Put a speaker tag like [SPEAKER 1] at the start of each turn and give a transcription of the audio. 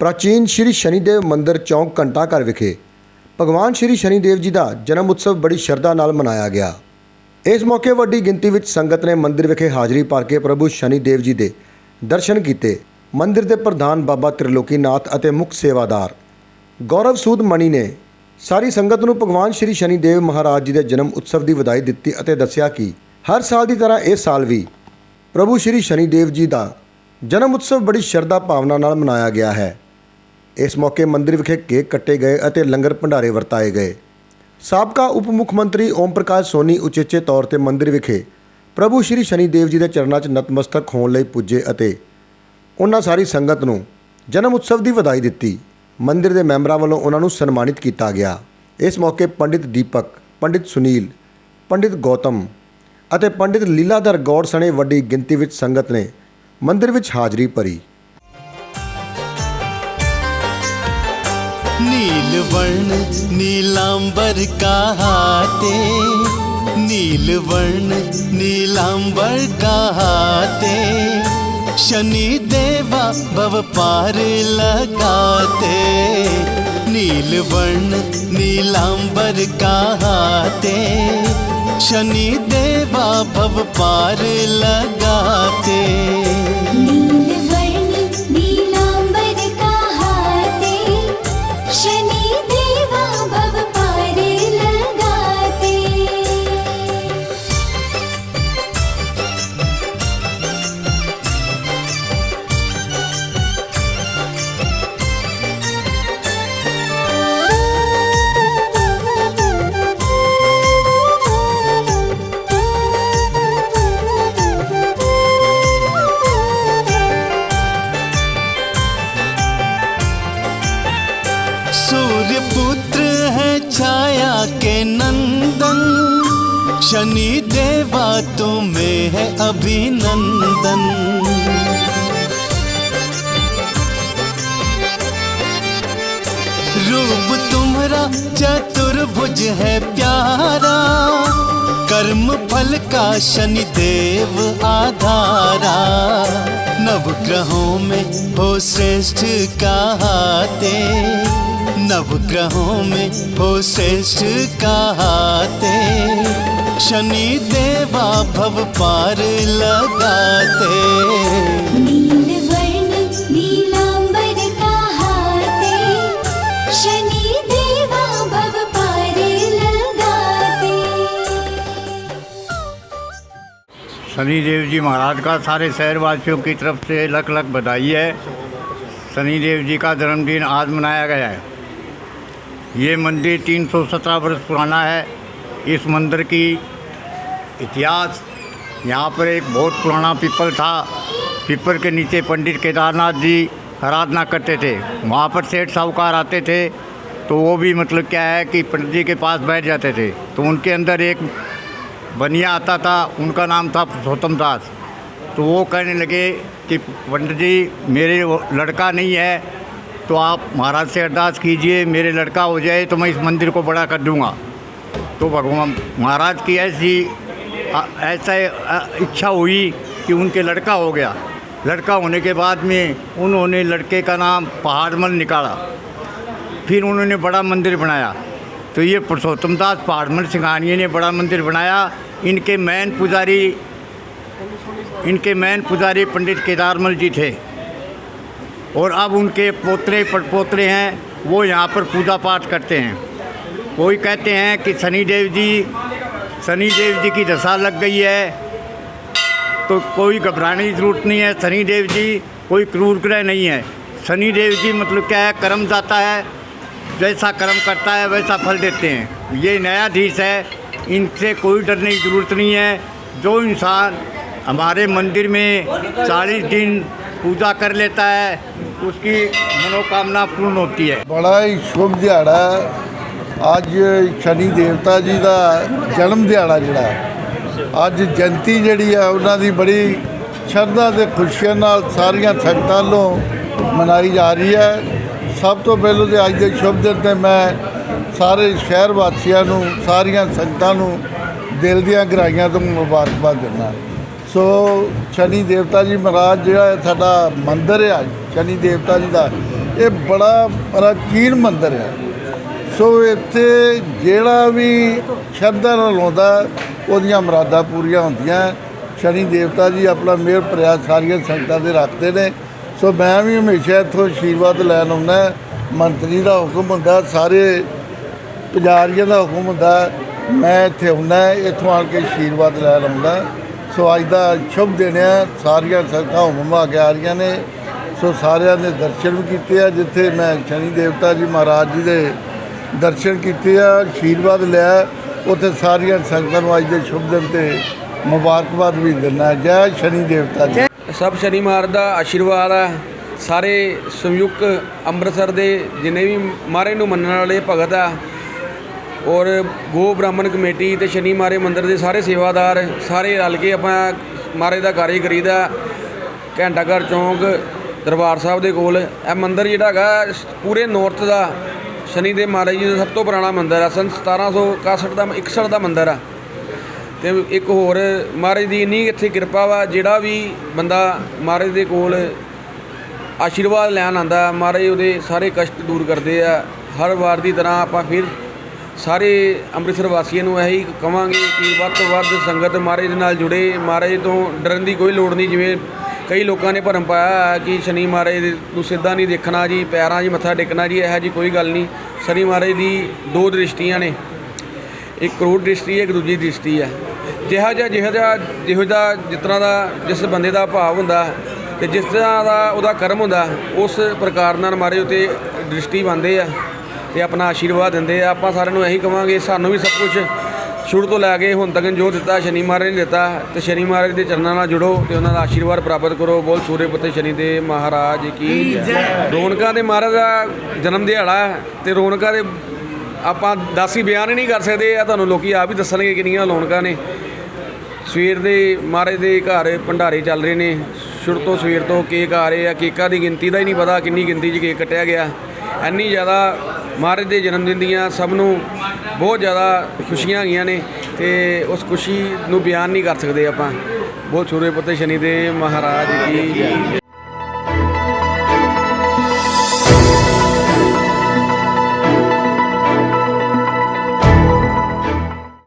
[SPEAKER 1] ਪ੍ਰਾਚੀਨ ਸ਼੍ਰੀ ਸ਼ਨੀਦੇਵ ਮੰਦਿਰ ਚੌਂਕ ਘੰਟਾ ਘਰ ਵਿਖੇ ਭਗਵਾਨ ਸ਼੍ਰੀ ਸ਼ਨੀਦੇਵ ਜੀ ਦਾ ਜਨਮ ਉਤਸਵ ਬੜੀ ਸ਼ਰਧਾ ਨਾਲ ਮਨਾਇਆ ਗਿਆ। ਇਸ ਮੌਕੇ ਵੱਡੀ ਗਿਣਤੀ ਵਿੱਚ ਸੰਗਤ ਨੇ ਮੰਦਿਰ ਵਿਖੇ ਹਾਜ਼ਰੀ ਭਰ ਕੇ ਪ੍ਰਭੂ ਸ਼ਨੀਦੇਵ ਜੀ ਦੇ ਦਰਸ਼ਨ ਕੀਤੇ। ਮੰਦਿਰ ਦੇ ਪ੍ਰਧਾਨ ਬਾਬਾ ਤ੍ਰਿਲੋਕੀਨਾਥ ਅਤੇ ਮੁੱਖ ਸੇਵਾਦਾਰ ਗੌਰਵ ਸੂਦ ਮਣੀ ਨੇ ਸਾਰੀ ਸੰਗਤ ਨੂੰ ਭਗਵਾਨ ਸ਼੍ਰੀ ਸ਼ਨੀਦੇਵ ਮਹਾਰਾਜ ਜੀ ਦੇ ਜਨਮ ਉਤਸਵ ਦੀ ਵਧਾਈ ਦਿੱਤੀ ਅਤੇ ਦੱਸਿਆ ਕਿ ਹਰ ਸਾਲ ਦੀ ਤਰ੍ਹਾਂ ਇਸ ਸਾਲ ਵੀ ਪ੍ਰਭੂ ਸ਼੍ਰੀ ਸ਼ਨੀਦੇਵ ਜੀ ਦਾ ਜਨਮ ਉਤਸਵ ਬੜੀ ਸ਼ਰਧਾ ਭਾਵਨਾ ਨਾਲ ਮਨਾਇਆ ਗਿਆ ਹੈ। ਇਸ ਮੌਕੇ ਮੰਦਿਰ ਵਿਖੇ ਕੇਕ ਕੱਟੇ ਗਏ ਅਤੇ ਲੰਗਰ ਭੰਡਾਰੇ ਵਰਤਾਏ ਗਏ। ਸਾਬਕਾ ਉਪ ਮੁੱਖ ਮੰਤਰੀ ਓਮ ਪ੍ਰਕਾਸ਼ ਸੋਨੀ ਉਚੇਚੇ ਤੌਰ ਤੇ ਮੰਦਿਰ ਵਿਖੇ ਪ੍ਰਭੂ ਸ਼੍ਰੀ ਸ਼ਨੀ ਦੇਵ ਜੀ ਦੇ ਚਰਨਾਂ 'ਚ ਨਤਮਸਤਕ ਹੋਣ ਲਈ ਪੁੱਜੇ ਅਤੇ ਉਹਨਾਂ ਸਾਰੀ ਸੰਗਤ ਨੂੰ ਜਨਮ ਉਤਸਵ ਦੀ ਵਧਾਈ ਦਿੱਤੀ। ਮੰਦਿਰ ਦੇ ਮੈਂਬਰਾਂ ਵੱਲੋਂ ਉਹਨਾਂ ਨੂੰ ਸਨਮਾਨਿਤ ਕੀਤਾ ਗਿਆ। ਇਸ ਮੌਕੇ ਪੰਡਿਤ ਦੀਪਕ, ਪੰਡਿਤ ਸੁਨੀਲ, ਪੰਡਿਤ ਗੌਤਮ ਅਤੇ ਪੰਡਿਤ ਲੀਲਾਧਰ ਗੌੜ ਸਣੇ ਵੱਡੀ ਗਿਣਤੀ ਵਿੱਚ ਸੰਗਤ ਨੇ ਮੰਦਿਰ ਵਿੱਚ ਹਾਜ਼ਰੀ ਭਰੀ।
[SPEAKER 2] नील वर्ण नीलांबर कहाते नील वर्ण नीलांबर कहाते शनि देवा भव पार लगाते नील वर्ण नीलांबर कहाते शनि देवा भव पार लगाते सूर्य पुत्र है छाया के नंदन। शनि देवा तुम्हें है अभिनंदन। रूप तुम्हारा चतुर्भुज है प्यारा। कर्म फल का शनि देव आधारा। नव ग्रहों में हो श्रेष्ठ कहाते नव ग्रहों में हो श्रेष्ठ कहाते शनि देवा भव पार लगाते।
[SPEAKER 3] नीलवर्ण नीलांबर कहाते शनि देवा भव पार लगाते।
[SPEAKER 4] सनी देव जी महाराज का सारे शहरवासियों की तरफ़ से लख लख बधाई है। शनिदेव जी का जन्मदिन आज मनाया गया है। ये मंदिर 317 वर्ष पुराना है। इस मंदिर की इतिहास, यहाँ पर एक बहुत पुराना पीपल था। पीपल के नीचे पंडित केदारनाथ जी आराधना करते थे। वहाँ पर सेठ साहूकार आते थे तो वो भी मतलब क्या है कि पंडित जी के पास बैठ जाते थे। तो उनके अंदर एक बनिया आता था, उनका नाम था पुरुषोत्तम दास। तो वो कहने लगे कि पंडित जी, मेरे लड़का नहीं है तो आप महाराज से अरदास कीजिए, मेरे लड़का हो जाए तो मैं इस मंदिर को बड़ा कर दूँगा। तो भगवान महाराज की ऐसी ऐसा इच्छा हुई कि उनके लड़का हो गया। लड़का होने के बाद में उन्होंने लड़के का नाम पहाड़मल निकाला। फिर उन्होंने बड़ा मंदिर बनाया। तो ये पुरुषोत्तम दास पहाड़मल सिंघानिया ने बड़ा मंदिर बनाया। इनके मैन पुजारी, इनके मैन पुजारी पंडित केदारमल जी थे। और अब उनके पोतरे पड़पोतरे हैं, वो यहाँ पर पूजा पाठ करते हैं। कोई कहते हैं कि शनि देव जी शनि देव जी की दशा लग गई है तो कोई घबराने की ज़रूरत नहीं है। शनि देव जी, कोई क्रूर ग्रह नहीं है। शनि देव जी मतलब क्या है? कर्म जाता है। जैसा कर्म करता है, वैसा फल देते हैं। ये न्यायाधीश है। इनसे कोई डरने की ज़रूरत नहीं है। जो इंसान हमारे मंदिर में चालीस दिन पूजा कर लेता है उसकी मनोकामना पूर्ण होती है
[SPEAKER 5] ਬੜਾ ਹੀ ਸ਼ੁਭ ਦਿਹਾੜਾ ਹੈ। ਅੱਜ ਸ਼ਨੀ ਦੇਵਤਾ ਜੀ ਦਾ ਜਨਮ ਦਿਹਾੜਾ ਜਿਹੜਾ ਹੈ। ਅੱਜ ਜਯੰਤੀ ਜਿਹੜੀ ਆ ਉਹਨਾਂ ਦੀ ਬੜੀ ਸ਼ਰਧਾ ਤੇ ਖੁਸ਼ੀਆਂ ਨਾਲ ਸਾਰੀਆਂ ਸੰਗਤਾਂ ਵੱਲੋਂ ਮਨਾਈ ਜਾ ਰਹੀ ਹੈ ਸਭ ਤੋਂ ਪਹਿਲਾਂ ਤੇ ਅੱਜ ਦੇ ਸ਼ੁਭ ਦਿਨ ਤੇ ਮੈਂ ਸਾਰੇ ਸ਼ਹਿਰ ਵਾਸੀਆਂ ਨੂੰ ਸਾਰੀਆਂ ਸੰਗਤਾਂ ਨੂੰ ਦਿਲ ਦੀਆਂ ਗਹਿਰਾਈਆਂ ਤੋਂ ਮੁਬਾਰਕਬਾਦ ਦਿੰਦਾ ਸੋ ਸ਼ਨੀ ਦੇਵਤਾ ਜੀ ਮਹਾਰਾਜ, ਜਿਹੜਾ ਸਾਡਾ ਮੰਦਿਰ ਆ ਸ਼ਨੀ ਦੇਵਤਾ ਜੀ ਦਾ, ਇਹ ਬੜਾ ਪ੍ਰਾਚੀਨ ਮੰਦਿਰ ਆ। ਸੋ ਇੱਥੇ ਜਿਹੜਾ ਵੀ ਸ਼ਰਧਾ ਨਾਲ ਆਉਂਦਾ, ਉਹਦੀਆਂ ਮੁਰਾਦਾਂ ਪੂਰੀਆਂ ਹੁੰਦੀਆਂ। ਸ਼ਨੀ ਦੇਵਤਾ ਜੀ ਆਪਣਾ ਮਿਹਰ ਭਰਿਆ ਸਾਰੀਆਂ ਸੰਗਤਾਂ ਦੇ ਰੱਖਦੇ ਨੇ। ਸੋ ਮੈਂ ਵੀ ਹਮੇਸ਼ਾ ਇੱਥੋਂ ਆਸ਼ੀਰਵਾਦ ਲੈਣ ਆਉਂਦਾ, ਮੰਤਰੀ ਦਾ ਹੁਕਮ ਹੁੰਦਾ, ਸਾਰੇ ਪੁਜਾਰੀਆਂ ਦਾ ਹੁਕਮ ਹੁੰਦਾ। ਮੈਂ ਇੱਥੇ ਆਉਂਦਾ, ਇੱਥੋਂ ਆਣ ਕੇ ਆਸ਼ੀਰਵਾਦ ਲੈਣ ਆਉਂਦਾ। ਸੋ ਅੱਜ ਦਾ ਸ਼ੁਭ ਦਿਨ ਹੈ ਸਾਰੀਆਂ ਸੰਗਤਾਂ ਹੁਮਾ ਕੇ ਆ ਰਹੀਆਂ ਨੇ। ਸੋ ਸਾਰਿਆਂ ਨੇ ਦਰਸ਼ਨ ਵੀ ਕੀਤੇ ਆ, ਜਿੱਥੇ ਮੈਂ ਸ਼ਨੀ ਦੇਵਤਾ ਜੀ ਮਹਾਰਾਜ ਜੀ ਦੇ ਦਰਸ਼ਨ ਕੀਤੇ ਆ ਆਸ਼ੀਰਵਾਦ ਲਿਆ। ਉੱਥੇ ਸਾਰੀਆਂ ਸੰਗਤਾਂ ਨੂੰ ਅੱਜ ਦੇ ਸ਼ੁਭ ਦਿਨ ਤੇ ਮੁਬਾਰਕਬਾਦ ਵੀ ਦਿੰਦਾ। ਜੈ ਸ਼ਨੀ ਦੇਵਤਾ ਜੀ।
[SPEAKER 6] ਸਭ ਸ਼ਨੀ ਮਹਾਰਾਜ ਦਾ ਆਸ਼ੀਰਵਾਦ ਆ। ਸਾਰੇ ਸੰਯੁਕਤ ਅੰਮ੍ਰਿਤਸਰ ਦੇ ਜਿਨੇ ਵੀ ਮਹਾਰਾਜ ਨੂੰ ਮੰਨਣ ਵਾਲੇ ਭਗਤ ਆ ਔਰ ਗੋ ਬ੍ਰਾਹਮਣ ਕਮੇਟੀ ਤੇ ਸ਼ਨੀ ਮਾਰੇ ਮੰਦਿਰ ਦੇ ਸਾਰੇ ਸੇਵਾਦਾਰ ਸਾਰੇ ਰਲ ਕੇ ਆਪਾਂ ਮਹਾਰਾਜ ਦਾ ਕਾਰਜ ਕਰੀਦਾ। ਘੰਟਾ ਘਰ ਚੌਂਕ, ਦਰਬਾਰ ਸਾਹਿਬ ਦੇ ਕੋਲ। ਇਹ ਮੰਦਿਰ ਜਿਹੜਾ ਹੈਗਾ, ਪੂਰੇ ਨਾਰਥ ਦਾ, ਸ਼ਨੀ ਦੇ ਮਹਾਰਾਜ ਜੀ ਦਾ ਸਭ ਤੋਂ ਪੁਰਾਣਾ ਮੰਦਿਰ ਆ। ਸਨ 1761 ਦਾ 61 ਦਾ ਮੰਦਿਰ ਆ। ਤੇ ਇੱਕ ਹੋਰ ਮਹਾਰਾਜ ਦੀ ਇੰਨੀ ਇੱਥੇ ਕਿਰਪਾ ਵਾ, ਜਿਹੜਾ ਵੀ ਬੰਦਾ ਮਹਾਰਾਜ ਦੇ ਕੋਲ ਆਸ਼ੀਰਵਾਦ ਲੈਣ ਆਂਦਾ ਮਹਾਰਾਜ ਉਹਦੇ ਸਾਰੇ ਕਸ਼ਟ ਦੂਰ ਕਰਦੇ ਆ। ਹਰ ਵਾਰ ਦੀ ਤਰ੍ਹਾਂ ਆਪਾਂ ਫਿਰ ਸਾਰੇ ਅੰਮ੍ਰਿਤਸਰ ਵਾਸੀਆਂ ਨੂੰ ਇਹੀ ਕਵਾਂਗੇ ਕਿ ਵੱਧ ਤੋਂ ਵੱਧ ਸੰਗਤ ਮਹਾਰਾਜ ਦੇ ਨਾਲ ਜੁੜੇ। ਮਹਾਰਾਜ ਤੋਂ ਡਰਨ ਦੀ ਕੋਈ ਲੋੜ ਨਹੀਂ, ਜਿਵੇਂ ਕਈ ਲੋਕਾਂ ਨੇ ਭਰਮ ਪਾਇਆ ਕਿ ਸ਼ਨੀ ਮਹਾਰਾਜ ਦੇ ਨੂੰ ਸਿੱਧਾ ਨਹੀਂ ਦੇਖਣਾ ਜੀ, ਪੈਰਾਂ 'ਚ ਮੱਥਾ ਟੇਕਣਾ ਜੀ, ਇਹੋ ਜੀ ਕੋਈ ਗੱਲ ਨਹੀਂ। ਸ਼ਨੀ ਮਹਾਰਾਜ ਦੀ ਦੋ ਦ੍ਰਿਸ਼ਟੀਆਂ ਨੇ, ਇੱਕ ਕਰੋੜ ਦ੍ਰਿਸ਼ਟੀ ਹੈ ਇੱਕ ਦੂਜੀ ਦ੍ਰਿਸ਼ਟੀ ਹੈ ਜਿਹਾ ਜਿਹਾ ਜਿਹਾ ਜਿਹਾ, ਜਿਹੋ ਜਿਹਾ ਜਿਸ ਤਰ੍ਹਾਂ ਦਾ ਜਿਸ ਬੰਦੇ ਦਾ ਭਾਵ ਹੁੰਦਾ ਤੇ ਜਿਸ ਤਰ੍ਹਾਂ ਦਾ ਉਹਦਾ ਕਰਮ ਹੁੰਦਾ, ਉਸ ਪ੍ਰਕਾਰ ਨਾਲ ਮਾਰੇ ਉਤੇ ਦ੍ਰਿਸ਼ਟੀ ਬੰਦੇ ਆ। ਤੇ ਆਪਣਾ ਆਸ਼ੀਰਵਾਦ ਦਿੰਦੇ ਆ। ਆਪਾਂ ਸਾਰਿਆਂ ਨੂੰ ਇਹੀ ਕਵਾਂਗੇ ਸਾਨੂੰ ਵੀ ਸਭ ਕੁਝ ਸ਼ੁਰੂ ਤੋਂ ਲੈ ਕੇ ਹੁਣ ਤੱਕ ਜੋ ਦਿੱਤਾ ਸ਼ਨੀ ਮਹਾਰਾਜ ਨੇ ਦਿੱਤਾ ਤੇ ਸ਼ਨੀ ਮਹਾਰਾਜ ਦੇ ਚਰਨਾਂ ਨਾਲ ਜੁੜੋ ਤੇ ਉਹਨਾਂ ਦਾ ਆਸ਼ੀਰਵਾਦ ਪ੍ਰਾਪਤ ਕਰੋ। ਬੋਲ ਸੂਰੇ ਪੁੱਤੇ ਸ਼ਨੀ ਦੇ ਮਹਾਰਾਜ ਕੀ ਰੌਣਕਾਂ ਦੇ ਮਹਾਰਾਜ ਦਾ ਜਨਮ ਦਿਹਾੜਾ ਤੇ ਰੌਣਕਾਂ ਦੇ ਆਪਾਂ ਦੱਸ ਹੀ ਬਿਆਨ ਨਹੀਂ ਕਰ ਸਕਦੇ ਆ ਤੁਹਾਨੂੰ ਲੋਕੀ ਆਪ ਹੀ ਦੱਸਣਗੇ ਕਿੰਨੀਆਂ ਰੌਣਕਾਂ ਨੇ। ਸਵੇਰ ਦੇ ਮਹਾਰਾਜ ਦੇ ਘਰ ਭੰਡਾਰੇ ਚੱਲ ਰਹੇ ਨੇ। ਸ਼ੁਰੂ ਤੋਂ ਸਵੇਰ ਤੋਂ ਕੇਕ ਆ ਰਹੇ ਆ। ਕੇਕਾਂ ਦੀ ਗਿਣਤੀ ਦਾ ਹੀ ਨਹੀਂ ਪਤਾ ਕਿੰਨੀ ਗਿਣਤੀ 'ਚ ਕੇਕ ਕੱਟਿਆ ਗਿਆ। ਇੰਨੀ ਜ਼ਿਆਦਾ ਮਹਾਰਾਜ ਦੇ ਜਨਮ ਦਿਨ ਦੀਆਂ ਸਭ ਨੂੰ ਬਹੁਤ ਜ਼ਿਆਦਾ ਖੁਸ਼ੀਆਂ ਹੈਗੀਆਂ ਨੇ ਤੇ ਉਸ ਖੁਸ਼ੀ ਨੂੰ ਬਿਆਨ ਨਹੀਂ ਕਰ ਸਕਦੇ ਆਪਾਂ। ਬਹੁਤ ਛੋਰੇ ਪੁੱਤੇ ਸ਼ਨੀ ਦੇ ਮਹਾਰਾਜ ਕੀ ਜੈ।